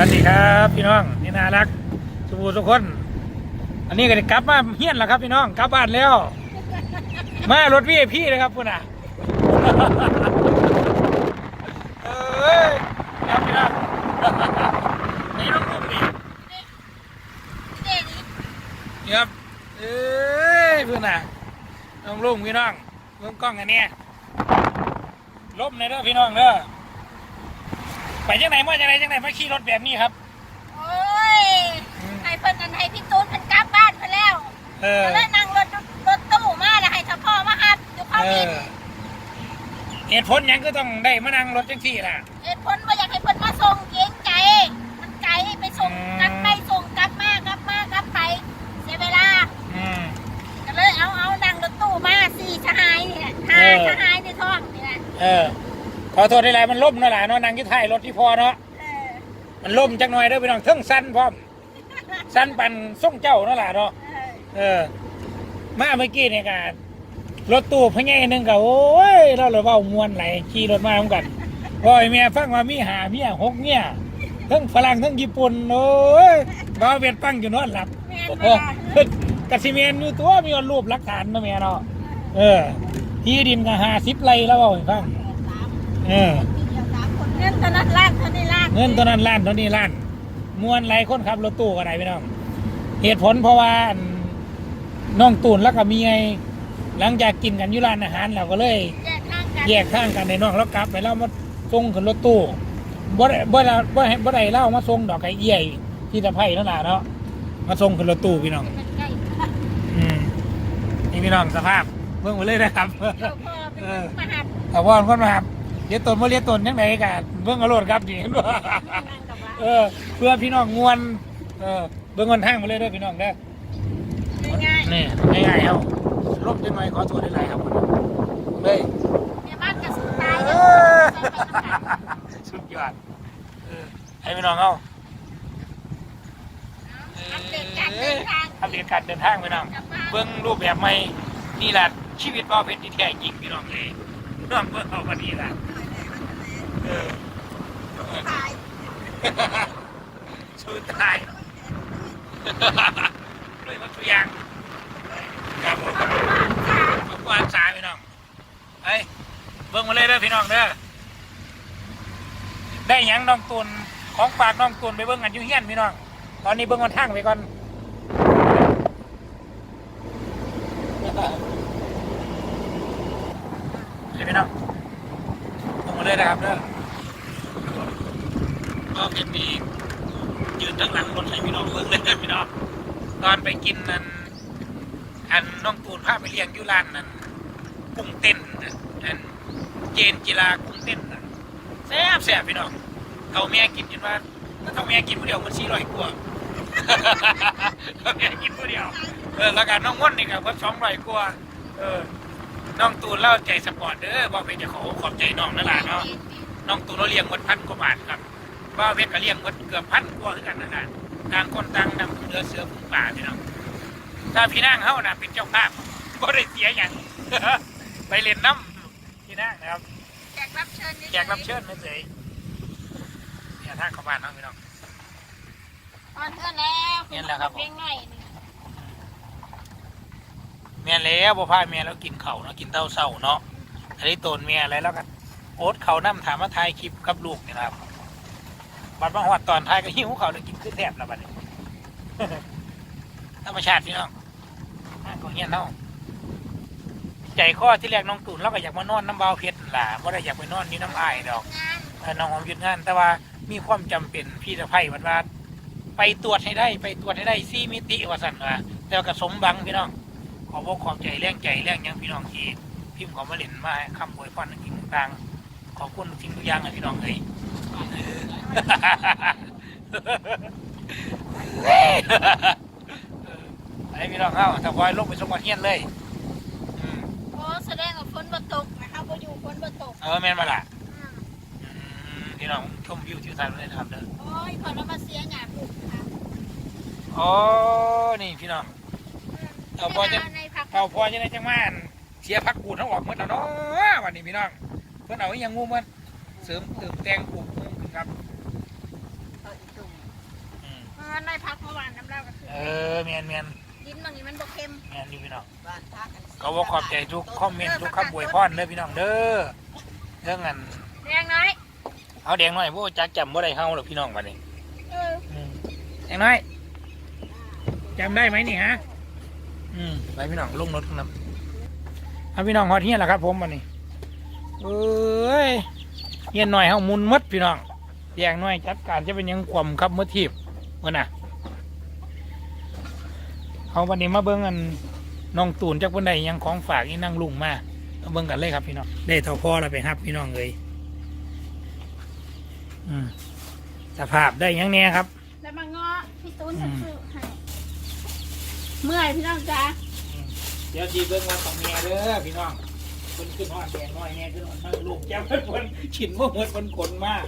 วัสดีครับพี่น้องนี่น่ารักสุภูทุกคน อันนี้ก็ได้กลับมาเฮี้ยนแล้วครับพี่น้องกลับบ้านแล้ว มารถพี่พี่เลยครับคุณอะเอ้ยครับพี่น้องนี่น้องลุงนี่นี่ครับเอ้ยเพื่อนอะน้องลุงพี่น้องเบิ่งกล้องอันเนี้ยล้มเลยเด้อพี่น้องเด้อ ไปจังไหนมาจังไหนจังไหนมาขี่รถแบบนี้ครับ โอ้ยให้เพิ่นอันให้พี่ตูนเพิ่นกลับบ้านเพิ่นแล้วเออก็เลยนั่งรถรถตู้มาแล้วให้เจ้าพ่อมาหับอยู่เขาเอดินอเหตุผลหยังก็ต้องได้มานั่งรถจังที่ล่ะ เหตุผลว่าอยากให้เพิ่นมาส่งเกรงใจ มันไกลไปส่งอืม กลับไปส่งกลับมากลับมากลับไปเสียเวลาอืม ก็เลยเอาเอานั่งรถตู้มาสี่สหายนี่แหละห้าเออสหายในท้องนี่แหละเออ ขอโทษได้ไรมันล่มเนาะล่ะเนาะนั่งอยี่ท้ายรถที่พอเนาะเออมันล่มจักหน่อยเด้อพี่น้องเทิงสั้นพร้อมสั้นปันส่งเจ้าเนาะล่ะเนาะเออเออ มาเมื่อกี้เนี่ยกันรถตู้พะแง่หนึงก็โอ้ยเราเลยเว่ามวนไหลขี่รถมาเหมือนกันพ่อยแม่ฟังว่ามีหาเมียหกเมียทั้งฝรั่งทั้งญี่ปุ่นโอ้ยบ่าวเวียดปังอยู่นอนหลับ แม่นโอ้บ่ล่ะกสิเมนอยู่ตัวมีรูปหลักฐานนะแม่เนาะเออ ที่ดินก็หาสิบไร่แล้วเอาให้ฟัง เออเงินตอนนั้นล้านเท่านี้ล้านเงินตัวนั้นล้านตัวนี้ล้านมวนไรคนขับรถตู้ก็ได้พี่น้อง เหตุผลเพราะว่าอันน้องตูนแล้วก็มีไงหลังจากกินกันอยู่ร้านอาหารเราก็เลย แยกทางกันแยกข้างกันในน้องแล้วกลับไปแล้วมาส่งขึ้นรถตู้บ่ได้บ่ได้บ่ได้บ่ได้เล่ามาส่งดอกไก่เอี้ยที่ตะไคร่นั่นแหละเนาะมาส่งขึ้นรถตู้พี่น้องมันใกล้อืมนี่พี่น้องสภาพเบิ่งไปเลยนะครับเจ้าพ่อเป็นคนมาหับแต่ว่าคนมาครับ เลี้ยงตนมาเลี้ยงตนยังไงกันเบิ่งเอาโลดครับนี่นั่งกับว่าเออ เพื่อพี่น้องมวนเออเบิ่งคนทางมาเลยเด้อพี่น้องเด้อง่ายนี่ง่ายๆเอาลบจังหน่อยขอโทษได้หลายครับเฮ้ยๆเนี่ยบ้านกับสุดท้ายเอแล้วอสุดยอดเออให้พี่น้องเอาอัปเดตการเดินทางอัปเดตการเดินทางพี่น้องกลับบ้านเบิ่งรูปแบบใหม่นี่แหละชีวิตพ่อเพชรที่แท้จริงพี่น้องเลยน้องเบิ่งเอาวันนี้ละ เออถ่ายสุดท้ายด้วยวัตถุกอย่างครับผมขอบคุณสายพี่น้องเฮ้ยเบิ่งมาเลยเด้อพี่น้องเด้อได้หยังน้องตุนของฝากน้องตุนไปเบิ่งกันอยู่เฮียนพี่น้องตอนนี้เบิ่งกันทางไปก่อนเดี๋ยวพี่น้อง เบิ่งมาเลยนะครับเด้อก็เป็นดียืนทางหลังรถให้พี่น้องเบิ่งเลยพี่น้องตอนไปกินนั่นอันน้องตูนพาไปเลี้ยงยุรานนั่นกุ้งเต้นน่ะอันเจนกีฬากุ้งเต้นแซ่บแซ่บพี่น้องเขาแม่กินจนว่าถ้าเขาแม่กินผู้เดียวมันสี่ร้อยกว่าเขาแม่กินผู้เดียวเออแล้วกันน้องม่นนี่ก็เพิ่สองร้อยกว่าเออ น้องตูนเล่าใจสปอร์ตเด้อบอกเป็นเจ้าของขอบใจน้องนั่นแหละเนาะน้องตูนเราเลี้ยงหมดพันกว่าบาทครับบ้าวเพชรก็เลี้ยงหมดเกือบพันกว่าคือกันนะนะต่างคนต่างนำเรือเสือผงป่าพี่น้องถ้าพี่นางเขาน่ะเป็นเจ้าภาพก็ได้เสียอย่างไปเล่นน้ำพี่นางนะครับแขกรับเชิญแขกรับเชิญไม่เฉยเนี่ยทางเข้าบ้านน้องพี่น้องตอนเพื่อนแล้วเห็นแล้วครับผมเพลงหน่อยนี่ เมียแล้วบ่พาเมียแล้วกินเข่าเนาะกินเต้าเศร้าเนาะอันนี้ตนเมียอะไรแล้วกันโอ๊ตเขาน้ำถามมาถ่ายคลิปกับลูกนี่นะครับบัดมาหอดตอนท้ายก็หิวเขาเลยกินขึ้นแทบแล้วบัดนี้ธรรมชาติพี่น้องอ่าก็เฮียนเนาะใจข้อที่แรกน้องตุ่นเราก็อยากมานอนน้ำเบาเพชรล่ะบ่ได้อยากไปนอนนี่น้ำอายดอกน้องหอมหยุดงาน แต่ว่ามีความจำเป็นพี่สะไพ่วันว่าไปตรวจให้ได้ ไปตรวจให้ได้ซี่มิติว่าสันว่าแต่ว่าก็สมบังพี่น้อง ขอบอกขอบใจแรงใจแรงหยังพี่น้องที่พิมพ์เขอมาเล่นมาให้คำอวยพรสิ่งต่างๆขอบคุณสิ่งทุกอย่างให้พี่น้องเลยไอ้พี่น้องเข้าถ้าพลอยลงไปสมบัติเฮียนเลยอืมโอ้แสดงว่าฝนบ่ตกนะคะบ่อยู่ฝนบ่ตก เออแม่นมาละอืมอืมพี่น้องชมวิวทิวทัศน์เลยนะครับเด้อโอ้ยพอเรามาเสียหยาปลูกนะคะอ๋อนี่พี่น้อง เอาพอจะในผักเอาพอจะได้จังมาอันเสียพักกูดทั้งออกหมดแล้วเนาะวันนี้พี่น้องเพื่อนเอาอหยังงูมันเสริมเติมแต่งปลูกงูขึ้นครับเอาอีกตุ่มออแมนแมนดินบางนี้มันบ่เค็มแมนอยู่พี่น้องบ้านพักกันเขาบอกขอบใจทุกคอมเมนต์ทุกคำอวยพรเด้อพี่น้องเด้อเรื่องอันแรงน้อยเอาแดงหน่อยพวกจักจำบ่ได้เฮาหรอกพี่น้องบัดนี้เออ อืมแดงน้อยจำได้ไหมนี่ฮะ อืมไปพี่น้องลงรถกันนะเอาพี่น้องฮอดเฮียนแล้วครับ ผมบัดนี้เอ้ยเฮียนหน่อยเฮามุนหมดพี่น้องแดงน้อยจัดการจะเป็นหยังความครับเมื่อทีบเมื่อน่ะเอาวันนี้มาเบิ่งอันน้องตูนจากบนใดยังของฝากอีนั่งลุงมามาเบิ่งกันเลยครับพี่น้องได้เท่าพ่อแล้วไปครับพี่น้องเลยอืมสภาพได้หยังแน่ครับ แล้วมาเงาะพี่ตูนจะซื้อให้ เมื่อยพี่น้องจ้าเดี๋ยวทีเบิ่งว่าของแม่เด้อพี่น้องคนขึ้นหอดแดงน้อยแน่ขึ้นหอดนั่งลูกแก้วเพิ่นคนฉินบ่เหมือนคนขนมาก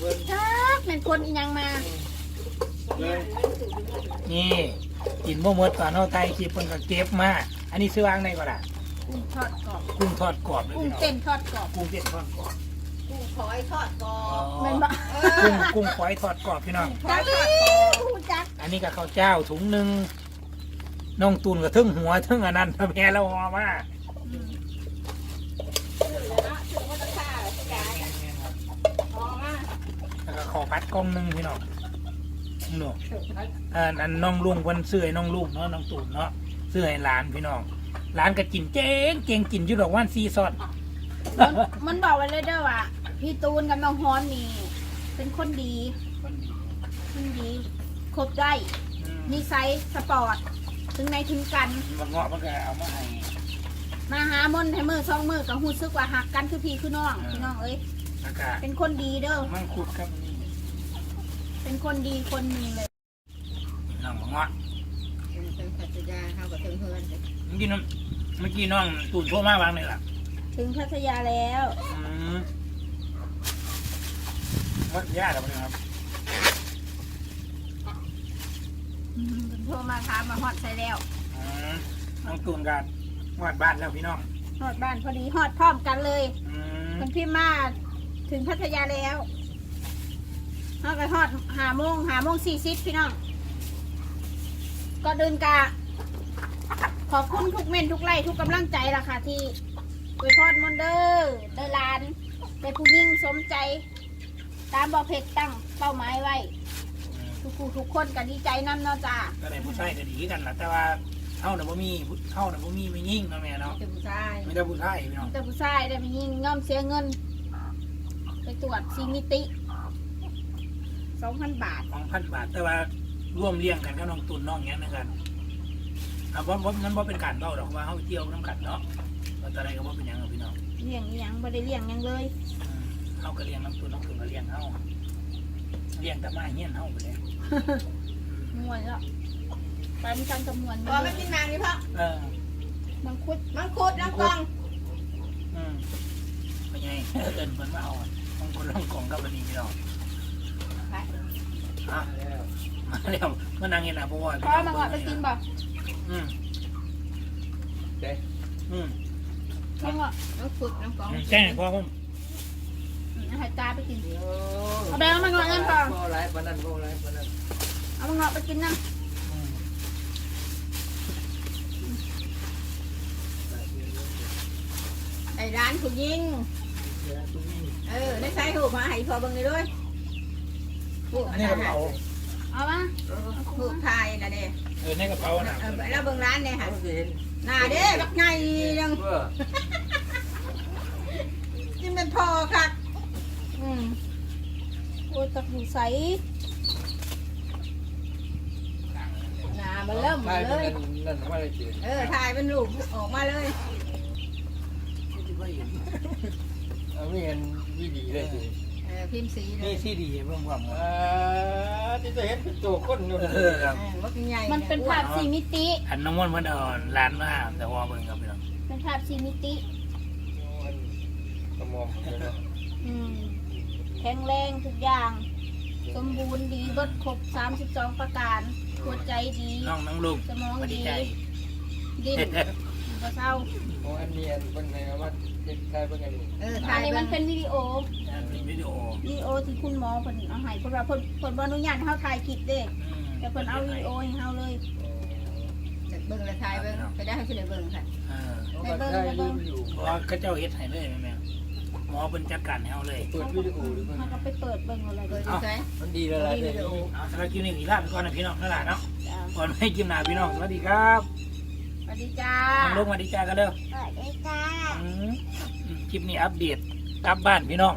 เบิ่งจักเป็นคนอีหยังมาเลยนี่กินบ่เหมือนตอนเฮาไทยคลิปเพิ่นก็เก็บมา อันนี้ซื้อวางในก็ล่ะกุ้งทอดกรอบกุ้งทอดกรอบเลยกุ้งพี่น้องเต้นทอดกรอบกุ้งเต้นทอดกรอบกุ้งฝอยทอดกรออ๋อบแม่นบ่กุ้งกุ้งฝอยทอดกรอบพี่น้อง จักหูจักอันนี้ก็ข้าวเจ้าถุงหนึ่ง น้องตูนก็ทึ่งหัวทึ่งอันนั้นแม่แล้วหอมาอืมแล้วก็ขอพัดกล้องหนึงพี่น้องหนูอันอันน้องลุงวันเสื่อให้น้องลุงเนาะน้องตูนเนาะเสื่อให้หลานพี่น้องหลานก็กินเจ๊งเก่งกินอยู่ดอกว่านซีซอดมันมันบอกไว้เลยเด้อว่าพี่ตูนกับน้องฮอนนี่เป็นคนดีคนดีครบได้นิสัยสปอร์ต ถึงในถึงกัน มันเงาะมันก็เอามาให้มาหามนให้มือสองมือกับหูซึกว่าหักกันคือพี่คือน้องพี่น้องเอ้ยแล้วก็เป็นคนดีเด้อมังคุดครับนี่เป็นคนดีคนหนึ่งเลยน้องเงาะเป็นพัทยาเข้ากับเทิงเฮือนเมื่อกี้น้องเมื่อกี้น้องตูนโทรมาวางเลยล่ะ ถึงพัทยาแล้วอืมวัดยากแล้วครับ อืมเพิ่น โทรมาถามมาฮอดใส่แล้วอืมน้องตูนกันวาดบ้านแล้วพี่น้องฮอดบ้านพอดีฮอดพร้อมกันเลยอืมเพิ่นพิมพ์มาถึงพัทยาแล้วฮอดไปฮอดหาโมงหาโมงสี่สิบพี่น้องก็เดินกาขอบคุณทุกเม่นทุกไล่ทุกกำลังใจล่ะค่ะ ที่อวยพรมอนเดอร์เดอลานได้ผู้ยิ่งสมใจ ตามบอเพชรตั้งเป้าหมายไว้ ทุกผู้ทุกคนก็ดีใจน้ำเนาะจ้าก็ได้ผู้ชายก็ดีกันล่ะแต่ว่าเฮาน่ะบ่มีเฮาน่ะบ่มีไม่ยิ่งเนาะแม่เนาะเป็นผู้ชายไม่ได้ผู้ชายพี่น้องแต่ผู้ชายได้ไปยิ่งย่อมเสียเงิน ไปตรวจซีมิติสองพันบาท2,000บาท แต่ว่าร่วมเลี้ยงกันกับน้องตูนน้องหยังนะครับอะบ่บ่มันบ่เป็นการเว้าดอกว่าเฮาไปเที่ยวนํกันเนาะว่าแต่ใดก็บ่เป็นหยังหรอกพี่น้องเลี้ยงอีหยังไม่ได้เลี้ยงหยังเลย อืมเฮาก็เลี้ยงน้องตูนน้องตูนก็เลี้ยงเฮา เลี้ยงแต่มาเฮียนเฮาไปเลยมวนแล้วไปมันกันกับมวนพอไม่กินนางนี่พ่อเออมังคุดมังคุดน้ำกองอืมเป็นไงเอินเพิ่นมาเอาของคนล่องกล่องกับอันนี้พี่น้องอะมาแล้วมานั่งเห็นอะพ่อว่าพอมังอดไปกินบ่อืมอืมมังอดน้ำคุดน้ำกองแจ้งให้พ่อผม ให้ตาไปกินโอ้เอาแบงค์มังอดเงินก่อนโบไรปานนั้นโบไรปานนั้นเอามังอดไปกินนะอืมไอ้ร้านผู้ยิงเออได้ใช้หูมาให้พอเบิ่งเลยด้วยหูอันนี้กระเป๋าเอามาหูทายนะเด้เออในกระเป๋าน่ะเออแล้วเบิ่งร้านเนี่ยเขาค่ะสิเห็นหน้าเด้บักไงยังเพื่อ นี่มันพอค่ะอืม โอ้ยตักอยู่ใสหน้ามันเริ่มใช่เลเป็นยนั่นว่าอะไรสิเออถ่ายเป็นรูปออกมาเลยเอาไม่เห็นวิดีเลยสิเออพิมพ์สีเลนี่ยที่ดีเพิ่มความอ่าที่จะเห็นเป็นตัวคนอยู่เออครับเออว่าเป็นไงมันเป็นภาพสี่มิติ อันน้ำมันต์มันอ่อนร้านมาแต่ว่าเบิ่งครับพี่น้องเป็นภาพสี่มิติกระมอมเนาะอืม แข็งแรงทุกอย่าง สมบูรณ์ดีเบดครบ 32 ประการหัวใจดี น้องน้องลูกสมองสวัสดีดีใจดิ้นบ่เศร้าโอ้อันนี้อันเป็นไงว่าเด็กชายเป็นไงนี่เอออัถ่านยนี้มัมันนเป็นวิดีโอเป็นวิดีโอวิดีโอที่คุณหมอเพิ่นเอาให้เพราะว่าเพิ่นเพิ่นบ่อนุญาตให้เฮาถ่ายคลิปเด้อืมแต่เพิ่นเอาวีดีโอให้เฮาเลยจะเบิ่งละทายเบิ่งไปได้ให้ช่วยเบิ่งค่ะ เออเขาก็ได้รูปอยู่เพราะว่าเขาเจ้าเฮ็ดให้เลยแม่แม่ หมอเป็นจัดการให้เฮาเลยเปิดวิดีโอหรือมันเฮาก็ไปเปิดเบิ่งเอาเลยเบิ่งใช่ มันดีแล้วล่ะเดี๋ยวนี้เอาสำหรับคลิปนี้มีลาไปก่อนนะพี่น้องนั่นแหละเนาะจ้าก่อนให้กินหนาพี่น้องสวัสดีครับสวัสดีจ้าน้องลงมาดีใจกันเด้อสวัสดีจ้า อืมคลิปนี้อัปเดตกลับบ้านพี่น้อง